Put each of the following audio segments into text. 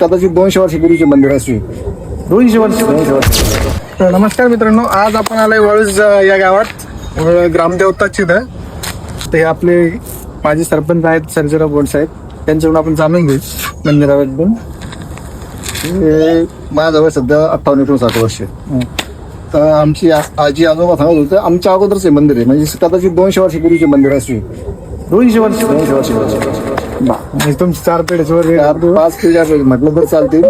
कदाचित दोनशे वर्षापूर्वीचे मंदिर असू दोनशे वर्ष. दोनशे वर्ष. तर नमस्कार मित्रांनो आज आपण आलोय वाळूज अ, या गावात. ग्रामदेवताची इथं. ते आपले माजी सरपंच आहेत सर्जेराव बोंड साहेब. त्यांच्याकडून आपण जाणून घेऊ मंदिराबद्दल माझ्याजवळ सध्या अठ्ठावन्न एकोण साठ वर्ष. आहे. तर आमची आजी आजोबा सांगत होते आमच्या अगोदरच हे मंदिर आहे. म्हणजे कदाचित दोनशे वर्षापूर्वीचे मंदिर असू दोनशे वर्ष. दोनशे वर्षापूर्वी म्हणजे तुमची चार पिढ्याचं वर चार पाच पिढ्या म्हटलं तर चालतील.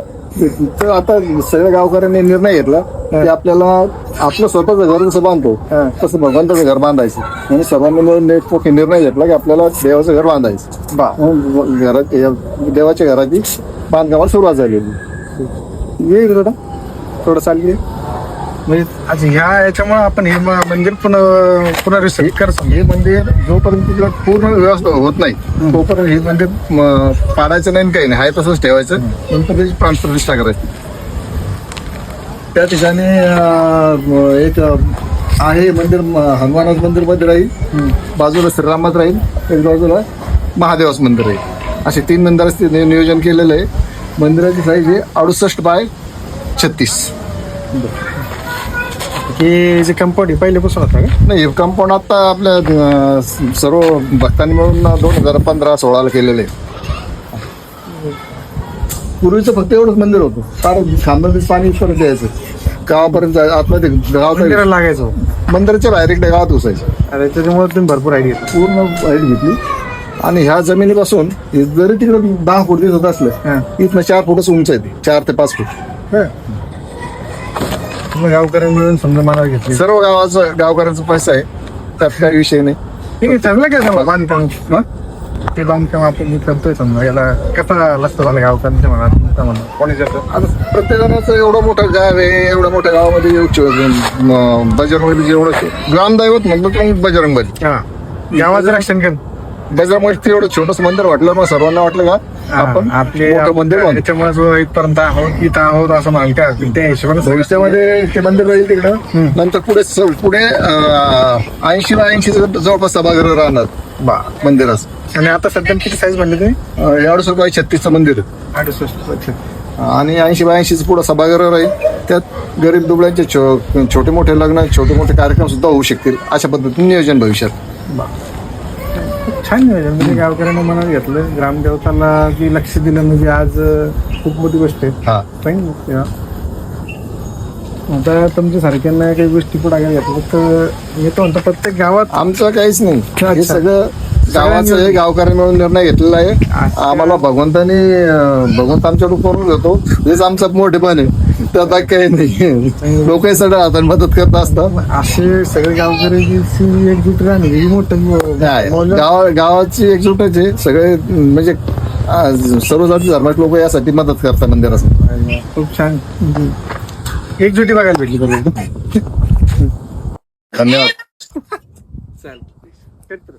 तर आता सगळ्या गावकऱ्यांनी निर्णय घेतला की आपल्याला आपलं स्वतःचं घर जसं बांधतो. तसं भगवंताचं घर बांधायचं. म्हणजे सर्वांनी मिळून निर्णय घेतला की आपल्याला देवाचं घर बांधायचं. घरात देवाच्या घराची बांधकामाला सुरुवात झालेली. ये इकडं थोडं थोडं चालली म्हणजे आज ह्या याच्यामुळे आपण हे म- मंदिर पुन्हा पुन्हा रिसेट करतो हे मंदिर जोपर्यंत तिला पूर्ण व्यवस्था होत नाही तोपर्यंत हे मंदिर म, पाडायचं नाही आणि काही नाही. आहे तसंच ठेवायचं. नंतर त्याची प्राणप्रतिष्ठा करायची. त्या ठिकाणी अं, एक अं, आहे मंदिर म, हनुमानाचं मंदिरमध्ये राहील. बाजूला श्रीरामात राहील. एक बाजूला महादेवाचं मंदिर आहे. असे तीन मंदिराचं नि- नियोजन केलेलं आहे. मंदिराची साईज आहे अडुसष्ट बाय छत्तीस. हे जे कंपाऊंड आहे पहिल्यापासून होता का? नाही कंपाऊंड आता आपल्या अं, सर्व भक्तांनी मिळून दोन हजार पंधरा सोळाला केलेलं पूर्वीचं फक्त एवढंच मंदिर होतं. फार खांबाचं पाणी परत यायचं गावापर्यंत जायचं. आतमध्ये गावात मंदिराला लागायचं. हो. मंदिराच्या बाहेर इकडे गावात घुसायचं. अरे त्याच्यामुळे तुम्ही भरपूर आयडिया पूर्ण हाईट घेतली. आणि ह्या जमिनीपासून हे जरी तिकडे दहा फूट दिसत हा. असलं इथनं चार फुटच उंच आहे ते. चार ते पाच फूट. गावकऱ्यांनी मिळून समजा मनावर घेतली. सर्व गावाचं गावकऱ्यांचा पैसा आहे. त्यात काही विषय नाही. ठीक आहे चांगलं काय समजा? बांधकाम हा? ते बांधकाम आपण हे करतोय समजा. याला कसा लस्त झाला गावकऱ्यांच्या मनात? तुमच्या मनात? कोणी जातं आता प्रत्येकाचं एवढं मोठं गाव आहे एवढ्या मोठ्या गावामध्ये येऊ बजरंगबली जेवढं ग्रामदैवत मग बजरंगबली. हा. गावाचं रक्षण कर. बजरंगबली एवढं छोटस मंदिर वाटलं मग सर्वांना वाटलं का? आपण आपले मोठं मंदिर बांधू. त्याच्यामुळे जो इथपर्यंत आहोत इथं आहोत असं मानका त्या हिशोबाने भविष्यामध्ये ते मंदिर राहील तिकडं. नंतर पुढे स- पुढे ऐंशी ला ऐंशी जवळपास सभागृह राहणार. बा. मंदिराचं. आणि आता सध्या किती साईज म्हणले तुम्ही एवढं रुपये छत्तीसचं मंदिर. अडुसष्ट आणि ऐंशी बाय ऐंशीच पुढं सभागृह राहील. त्यात गरीब दुबळ्यांचे छो- छोटे मोठे लग्न छोटे मोठे कार्यक्रम सुद्धा होऊ शकतील अशा पद्धतीने नियोजन भविष्यात. खूप छान नियोजन म्हणजे गावकऱ्यांना मनात घेतलं ग्रामदेवताला जे लक्ष दिलं म्हणजे आज खूप मोठी गोष्ट आहे. हा. आता तुमच्या सारख्यांना काही गोष्टी पुढे घेतलं फक्त येतो म्हणतो प्रत्येक गावात आमचं काहीच नाही. हे अच्छा. सगळं गावाचं हे गावकऱ्यांनी मिळून निर्णय घेतलेला आहे. आम्हाला भगवंताने भगवंत आमच्याकडून करून घेतो. हेच आमचं मोठेपण आहे. त्यात काही नाही. लोकही सगळं हाताने मदत करत असतात. असे सगळे गावकऱ्याची एकजूट राहणे मोठं गाव गावाची एकजूटच आहे. सगळे म्हणजे सर्व जाती धर्माचे लोक यासाठी मदत करतात मंदिराचं खूप छान. एकजुटी बघायला भेटली धन्यवाद. चालेल